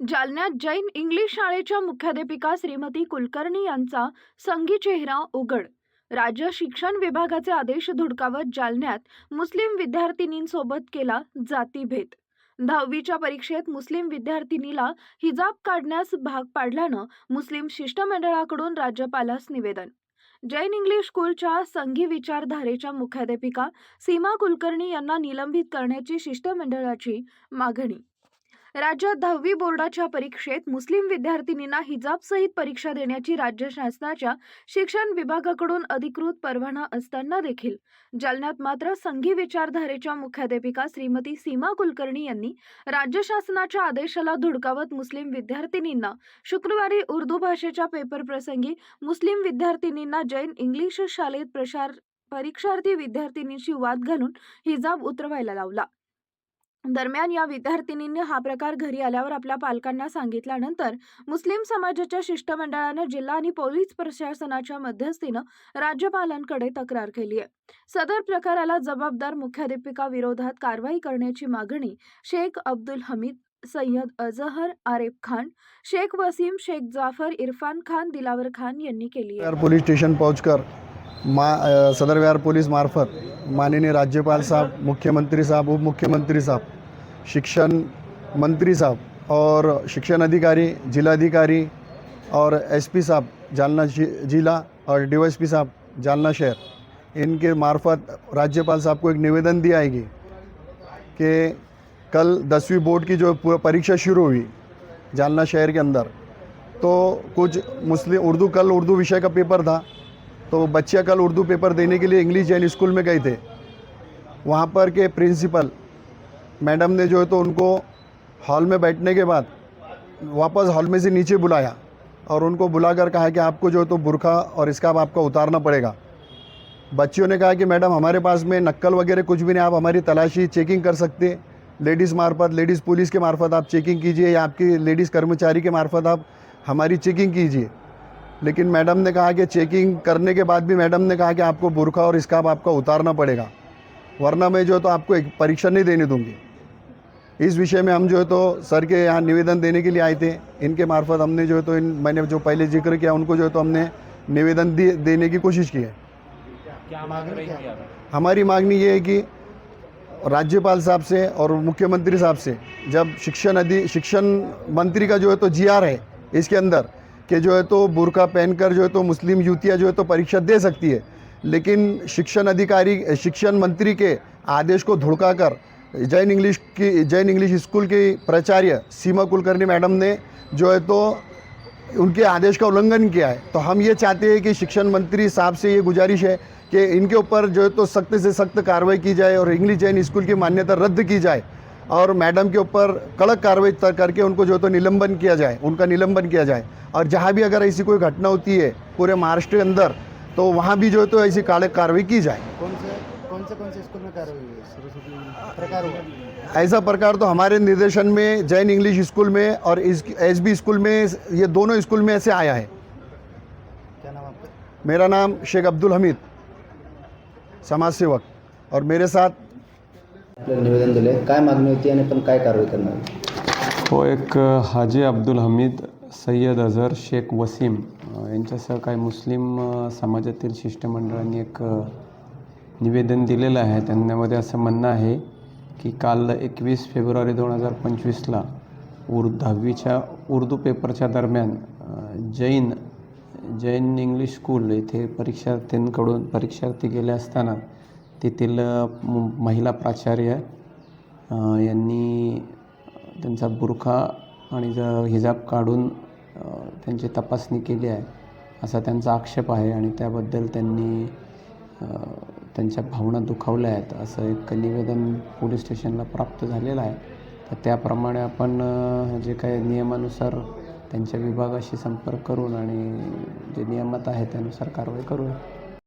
जालन्यात जैन इंग्लिश शाळेच्या मुख्याध्यापिका श्रीमती कुलकर्णी यांचा संगी चेहरा उघड. राज्य शिक्षण विभागाचे आदेश धुडकावत जालन्यात मुस्लिम विद्यार्थिनींसोबत केला जातीभेद. दहावीच्या परीक्षेत मुस्लिम विद्यार्थिनीला हिजाब काढण्यास भाग पाडल्यानं मुस्लिम शिष्टमंडळाकडून राज्यपालास निवेदन. जैन इंग्लिश स्कूलच्या संघी विचारधारेच्या मुख्याध्यापिका सीमा कुलकर्णी यांना निलंबित करण्याची शिष्टमंडळाची मागणी. राज्यात दहावी बोर्डाच्या परीक्षेत मुस्लिम विद्यार्थिनींना हिजाबसहित परीक्षा देण्याची राज्य शासनाच्या शिक्षण विभागाकडून अधिकृत परवाना असताना देखील. जालन्यात मात्र संघी विचारधारेच्या मुख्याध्यापिका श्रीमती सीमा कुलकर्णी यांनी राज्य शासनाच्या आदेशाला धुडकावत मुस्लिम विद्यार्थिनींना शुक्रवारी उर्दू भाषेच्या पेपर प्रसंगी मुस्लिम विद्यार्थिनींना जैन इंग्लिश शाळेत प्रसार परीक्षार्थी विद्यार्थिनींशी वाद घालून हिजाब उतरवायला लावला. दरम्यान या विद्यार्थिनींनी हा प्रकार घरी आल्यावर आपल्या पालकांना सांगितल्यानंतर मुस्लिम समाजाच्या शिष्टमंडळानं जिल्हा आणि पोलीस प्रशासनाच्या मध्यस्थीनं राज्यपालांकडे तक्रार केली आहे. सदर प्रकाराला जबाबदार मुख्याध्यापिका विरोधात कारवाई करण्याची मागणी शेख अब्दुल हमीद सय्यद अजहर आरेफ खान शेख वसीम शेख जाफर इरफान खान दिलावर खान यांनी केली आहे. पोलीस स्टेशन पहुंचकर मा सदर विहार पोलीस मार्फत माननीय राज्यपाल साहब मुख्यमंत्री साहेब उपमुख्यमंत्री साहेब शिक्षण मंत्री साहब और शिक्षण अधिकारी, जिलाधिकारी और एसपी साहब, जालना जिला और डीवाईएसपी साहब, जालना शहर, इनके मार्फत राज्यपाल साहब को एक निवेदन दिया आएगी कि कल दसवीं बोर्ड की जो पूरा परीक्षा शुरू हुई जालना शहर के अंदर तो कुछ मुस्लिम, उर्दू, कल उर्दू विषय का पेपर था तो बच्चे कल उर्दू पेपर देने के लिए इंग्लिश जैन स्कूल में गए थे। वहाँ पर के प्रिंसिपल मैडम ने जो है तो उनको हॉल में बैठने के बाद वापस हॉल में से नीचे बुलाया और उनको बुलाकर कहा कि आपको जो है तो बुरखा और इसका आपका उतारना पड़ेगा। बच्चियों ने कहा कि मैडम, हमारे पास में नक्कल वगैरह कुछ भी नहीं, आप हमारी तलाशी चेकिंग कर सकते लेडीज़ मार्फत, लेडीज़ पुलिस के मार्फत आप चेकिंग कीजिए या आपकी लेडीज़ कर्मचारी के मार्फत आप हमारी चेकिंग कीजिए। लेकिन मैडम ने कहा कि चेकिंग करने के बाद भी मैडम ने कहा कि आपको बुरखा और स्कार्फ आपका उतारना पड़ेगा। वरना मैं जो है तो आपको एक परीक्षा नहीं देने दूँगी। इस विषय में हम जो है तो सर के यहाँ निवेदन देने के लिए आए थे। इनके मार्फत हमने जो है तो इन मैंने जो पहले ज़िक्र किया उनको जो है तो हमने निवेदन दे, देने की कोशिश की है। क्या मांग हमारी मांगनी ये है कि राज्यपाल साहब से और मुख्यमंत्री साहब से जब शिक्षण अधि शिक्षण मंत्री का जो है तो जीआर है इसके अंदर कि जो है तो बुरका पहनकर जो है तो मुस्लिम युवतियाँ जो है तो परीक्षा दे सकती है लेकिन शिक्षण अधिकारी, शिक्षण मंत्री के आदेश को धुड़का कर जैन इंग्लिश की, जैन इंग्लिश स्कूल की प्राचार्य सीमा कुलकर्णी मैडम ने जो है तो उनके आदेश का उल्लंघन किया है। तो हम ये चाहते हैं कि शिक्षण मंत्री साहब से ये गुजारिश है कि इनके ऊपर जो है तो सख्त से सख्त कार्रवाई की जाए और इंग्लिश जैन स्कूल की मान्यता रद्द की जाए और मैडम के ऊपर कड़क कार्रवाई करके उनको जो तो निलंबन किया जाए, उनका निलंबन किया जाए। और जहाँ भी अगर ऐसी कोई घटना होती है पूरे महाराष्ट्र के अंदर तो वहाँ भी जो है तो ऐसी कड़क कार्रवाई की जाए। कौन से कौन से कौन से स्कूल में कार्रवाई हुई है? प्रकार हुआ। ऐसा प्रकार तो हमारे निर्देशन में जैन इंग्लिश स्कूल में और एस बी स्कूल में ये दोनों स्कूल में ऐसे आया है। क्या नाम आपका? मेरा नाम शेख अब्दुल हमीद समाज सेवक। और मेरे साथ आपल्याला निवेदन दिले। काय मागणी होती आणि पण काय कारवाई करणार? हो एक हाजी अब्दुल हमीद सय्यद अझर शेख वसीम। यांच्यासह काही मुस्लिम समाजातील शिष्टमंडळांनी एक निवेदन दिलेलं आहे. त्यांच्यामध्ये असं म्हणणं आहे की काल एकवीस फेब्रुवारी दोन हजार पंचवीसला उर दहावीच्या उर्दू पेपरच्या दरम्यान जैन जैन इंग्लिश स्कूल येथे परीक्षार्थींकडून परीक्षार्थी गेले असताना तेथील महिला प्राचार्य यांनी त्यांचा बुरखा आणि ज हिजाब काढून त्यांची तपासणी केली आहे. असा त्यांचा आक्षेप आहे आणि त्याबद्दल त्यांनी त्यांच्या भावना दुखावल्या आहेत असं एक निवेदन पोलीस स्टेशनला प्राप्त झालेलं आहे. तर त्याप्रमाणे आपण जे काही नियमानुसार त्यांच्या विभागाशी संपर्क करून आणि जे नियमात आहे त्यानुसार कारवाई करूया.